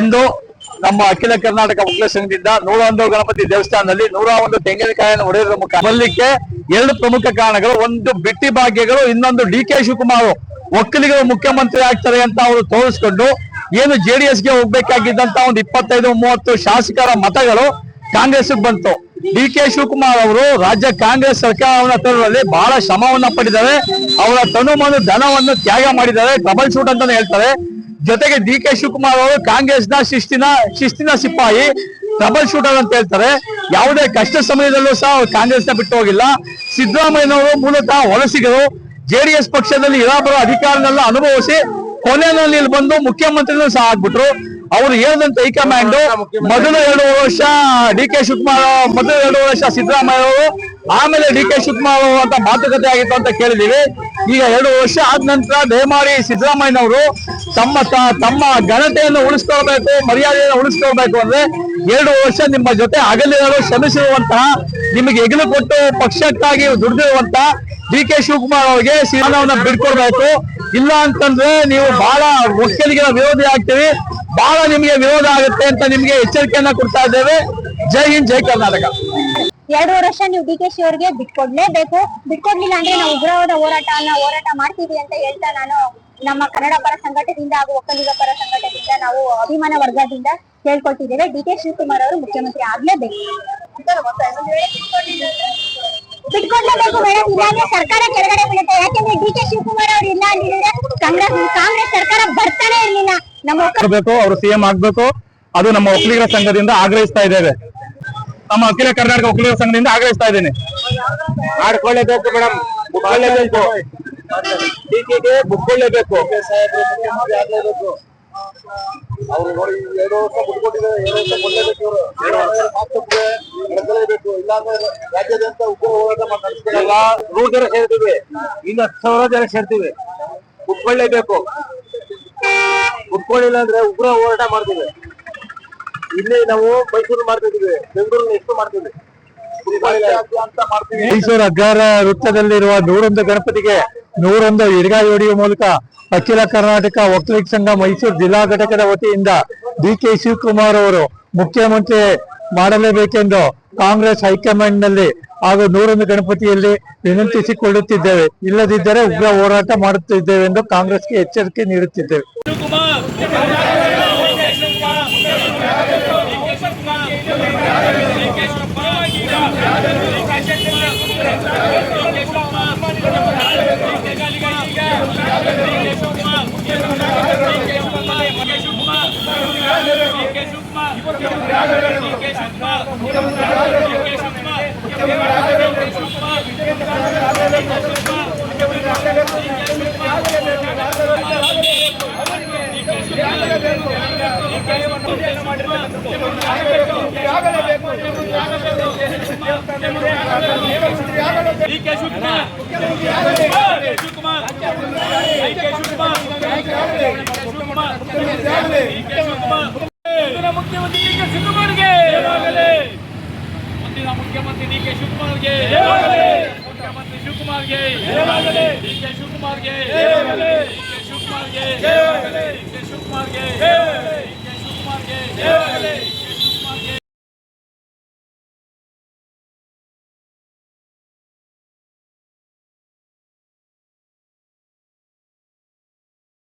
ಇಂದು ನಮ್ಮ ಅಖಿಲ ಕರ್ನಾಟಕ ಮಕ್ಕಳ ಸಂಘದಿಂದ ನೂರ ಒಂದು ಗಣಪತಿ ದೇವಸ್ಥಾನದಲ್ಲಿ ನೂರ ಒಂದು ತೆಂಗಿನಕಾಯಿಯನ್ನು ಹೊಡೆಯುವ ಮುಖ ಬರಲಿಕ್ಕೆ ಎರಡು ಪ್ರಮುಖ ಕಾರಣಗಳು. ಒಂದು ಬಿಟ್ಟಿ ಭಾಗ್ಯಗಳು, ಇನ್ನೊಂದು ಡಿ ಕೆ ಶಿವಕುಮಾರ್ ಒಕ್ಕಲಿಗರು ಮುಖ್ಯಮಂತ್ರಿ ಆಗ್ತಾರೆ ಅಂತ ಅವರು ತೋರಿಸ್ಕೊಂಡು ಏನು ಜೆ ಡಿ ಎಸ್ಗೆ ಹೋಗ್ಬೇಕಾಗಿದ್ದಂತ ಒಂದು ಇಪ್ಪತ್ತೈದು, ಮೂವತ್ತು ಶಾಸಕರ ಮತಗಳು ಕಾಂಗ್ರೆಸ್ಗೆ ಬಂತು. ಡಿ ಕೆ ಶಿವಕುಮಾರ್ ಅವರು ರಾಜ್ಯ ಕಾಂಗ್ರೆಸ್ ಸರ್ಕಾರವನ್ನ ತರುವಲ್ಲಿ ಬಹಳ ಶ್ರಮವನ್ನ ಪಡೆದಾರೆ ಅವರ ತನುಮನು ಧನವನ್ನು ತ್ಯಾಗ ಮಾಡಿದ್ದಾರೆ. ಡಬಲ್ ಶೂಟ್ ಅಂತಾನೆ ಹೇಳ್ತಾರೆ. ಜೊತೆಗೆ ಡಿ ಕೆ ಶಿವಕುಮಾರ್ ಅವರು ಕಾಂಗ್ರೆಸ್ನ ಶಿಸ್ತಿನ ಶಿಸ್ತಿನ ಸಿಪಾಯಿ ಟ್ರಬಲ್ ಶೂಟರ್ ಅಂತ ಹೇಳ್ತಾರೆ. ಯಾವುದೇ ಕಷ್ಟ ಸಮಯದಲ್ಲೂ ಸಹ ಅವ್ರು ಕಾಂಗ್ರೆಸ್ನ ಬಿಟ್ಟು ಹೋಗಿಲ್ಲ. ಸಿದ್ದರಾಮಯ್ಯನವರು ಮೂಲತಃ ವಲಸಿಗರು ಜೆಡಿಎಸ್ ಪಕ್ಷದಲ್ಲಿ ಇರಾಬರೋ ಅಧಿಕಾರನೆಲ್ಲ ಅನುಭವಿಸಿ ಕೊನೆಯಲ್ಲಿ ಇಲ್ಲಿ ಬಂದು ಮುಖ್ಯಮಂತ್ರಿನೂ ಸಹ ಆಗ್ಬಿಟ್ರು. ಅವ್ರು ಹೇಳಿದಂತ ಹೈಕಮಾಂಡ್ ಮೊದಲು ಎರಡು ವರ್ಷ ಡಿ ಕೆ ಶಿವಕುಮಾರ್ ಮೊದಲು ಎರಡು ವರ್ಷ ಸಿದ್ದರಾಮಯ್ಯ ಅವರು ಆಮೇಲೆ ಡಿ ಕೆ ಶಿವಕುಮಾರ್ ಅವರು ಅಂತ ಮಾತುಕತೆ ಆಗಿತ್ತು ಅಂತ ಕೇಳಿದೀವಿ ಈಗ ಎರಡು ವರ್ಷ ಆದ ನಂತರ ದಯಮಾಡಿ ಸಿದ್ದರಾಮಯ್ಯನವರು ತಮ್ಮ ತಮ್ಮ ಘನತೆಯನ್ನು ಉಳಿಸ್ಕೊಳ್ಬೇಕು ಮರ್ಯಾದೆಯನ್ನು ಉಳಿಸ್ಕೊಳ್ಬೇಕು ಅಂದ್ರೆ ಎರಡು ವರ್ಷ ನಿಮ್ಮ ಜೊತೆ ಅಗಲಿರಲು ಶ್ರಮಿಸಿರುವಂತಹ ನಿಮಗೆ ಎಗಲು ಕೊಟ್ಟು ಪಕ್ಷಕ್ಕಾಗಿ ದುಡಿದಿರುವಂತಹ ಡಿ ಕೆ ಶಿವಕುಮಾರ್ ಅವರಿಗೆ ಸ್ಥಾನವನ್ನ ಬಿಡ್ಕೊಡ್ಬೇಕು. ಇಲ್ಲ ಅಂತಂದ್ರೆ ನೀವು ಬಹಳ ಒಕ್ಕಲಿಗರ ವಿರೋಧಿ ಆಗ್ತೀವಿ ಬಹಳ ನಿಮಗೆ ವಿರೋಧ ಆಗುತ್ತೆ ಅಂತ ನಿಮಗೆ ಎಚ್ಚರಿಕೆಯನ್ನ ಕೊಡ್ತಾ ಇದ್ದೇವೆ. ಜೈ ಹಿಂದ್, ಜೈ ಕರ್ನಾಟಕ. ಎರಡು ವರ್ಷ ನೀವು ಡಿ ಕೆ ಶಿ ಅವರಿಗೆ ಬಿಟ್ಕೊಡ್ಲೇಬೇಕು. ಬಿಟ್ಕೊಡ್ಲಿಲ್ಲ ಅಂದ್ರೆ ನಾವು ಉಗ್ರವಾದ ಹೋರಾಟನ ಹೋರಾಟ ಮಾಡ್ತೀವಿ ಅಂತ ಹೇಳ್ತಾ ನಾನು ನಮ್ಮ ಕನ್ನಡ ಪರ ಸಂಘಟನೆಯಿಂದ ಹಾಗೂ ಒಕ್ಕಲಿಗ ಪರ ಸಂಘಟನೆಯಿಂದ ನಾವು ಅಭಿಮಾನ ವರ್ಗದಿಂದ ಕೇಳ್ಕೊಳ್ತಿದ್ದೇವೆ ಡಿ ಕೆ ಶಿವಕುಮಾರ್ ಅವರು ಮುಖ್ಯಮಂತ್ರಿ ಆಗ್ಲೇಬೇಕು. ಬಿಟ್ಕೊಡ್ಲೇಬೇಕು ಮೇಡಮ್ ಇಲ್ಲಾಂದ್ರೆ ಸರ್ಕಾರ ಕೆಳಗಡೆ ಬೀಳುತ್ತೆ. ಯಾಕಂದ್ರೆ ಡಿ ಕೆ ಶಿವಕುಮಾರ್ ಅವರು ಇಲ್ಲ ಅಂದಿದ್ರೆ ಕಾಂಗ್ರೆಸ್ ಕಾಂಗ್ರೆಸ್ ಸರ್ಕಾರ ಬರ್ತಾನೆ ಇರ್ಲಿಲ್ಲ. ಆಗಬೇಕು ಅವರು ಸಿಎಂ ಆಗ್ಬೇಕು. ಅದು ನಮ್ಮ ಒಕ್ಕಲಿಗರ ಸಂಘದಿಂದ ಆಗ್ರಹಿಸ್ತಾ ಇದ್ದೇವೆ. ನಮ್ಮ ಅಖಿಲ ಕರ್ನಾಟಕ ಒಕ್ಕಲಿಗರ ಸಂಘದಿಂದ ಆಗ್ರಹಿಸ್ತಾ ಇದ್ದೇನೆ. ಮಾಡ್ಕೊಳ್ಳೇಬೇಕು ಮೇಡಮ್. ಬುಕ್ಕೊಳ್ಳೇಬೇಕು ಟೀಕೆಗೆ ಬುಕ್ಕೊಳ್ಳೇಬೇಕು ಅವ್ರು ನೋಡಿ ಎರಡು ವರ್ಷ ಬಿಟ್ಕೊಟ್ಟಿದ್ದಾರೆ ಎರಡು ವರ್ಷ ಕೊಡ್ಲೇಬೇಕು ಇವರು. ಎರಡು ವರ್ಷ ಮಾತುಕತೆ ನಡೆಸಲೇಬೇಕು. ಇಲ್ಲಾಂದ್ರೆ ರಾಜ್ಯಾದ್ಯಂತ ಉಗ್ರ ಹೋರಾಟ ನಡೆಸ್ತಾರೆ ಈಗ ನೂರು ಜನ ಸೇರ್ತೀವಿ ಇನ್ನು ಹತ್ತು ಸಾವಿರ ಜನ ಸೇರ್ತೀವಿ ಬುಕ್ಕೊಳ್ಳೇಬೇಕು ಬುಕ್ಕೊಳ್ಳಿಲ್ಲ ಅಂದ್ರೆ ಉಗ್ರ ಹೋರಾಟ ಮಾಡ್ತೀವಿ. ಇಲ್ಲಿ ನಾವು ಮೈಸೂರು ಮಾಡ್ತಿದ್ವಿ ಬೆಂಗಳೂರಿನ ಎಷ್ಟು ಮಾಡ್ತೀವಿ? ಮೈಸೂರು ಅಗ್ರಹಾರ ವೃತ್ತದಲ್ಲಿರುವ ನೂರೊಂದು ಗಣಪತಿಗೆ ನೂರೊಂದು ಇಡಗಾಯಿ ಹೊಡೆಯುವ ಮೂಲಕ ಅಖಿಲ ಕರ್ನಾಟಕ ಒಕ್ಕಲಿಗ ಸಂಘ ಮೈಸೂರು ಜಿಲ್ಲಾ ಘಟಕದ ವತಿಯಿಂದ ಡಿ ಕೆ ಶಿವಕುಮಾರ್ ಅವರು ಮುಖ್ಯಮಂತ್ರಿ ಮಾಡಲೇಬೇಕೆಂದು ಕಾಂಗ್ರೆಸ್ ಹೈಕಮಾಂಡ್ನಲ್ಲಿ ಹಾಗೂ ನೂರೊಂದು ಗಣಪತಿಯಲ್ಲಿ ವಿನಂತಿಸಿಕೊಳ್ಳುತ್ತಿದ್ದೇವೆ ಇಲ್ಲದಿದ್ದರೆ ಉಗ್ರ ಹೋರಾಟ ಮಾಡುತ್ತಿದ್ದೇವೆ ಎಂದು ಕಾಂಗ್ರೆಸ್ಗೆ ಎಚ್ಚರಿಕೆ ನೀಡುತ್ತಿದ್ದೇವೆ. K Shivakumar D K Shivakumar D K Shivakumar Shivakumar D K Shivakumar ಮುಂದಿನ ಮುಖ್ಯಮಂತ್ರಿ ಡಿ ಕೆ ಶಿವಕುಮಾರ್ಗೆ. ಮುಖ್ಯಮಂತ್ರಿ ಶಿವಕುಮಾರ್ಗೆ. ಡಿಕೆ ಶಿವಕುಮಾರ್ಗೆ. ಡಿಕೆ ಶಿವಕುಮಾರ್ಗೆ. ಡಿಕೆ ಶಿವಕುಮಾರ್ಗೆ. ಡಿಕೆ ಶಿವಕುಮಾರ್ಗೆ.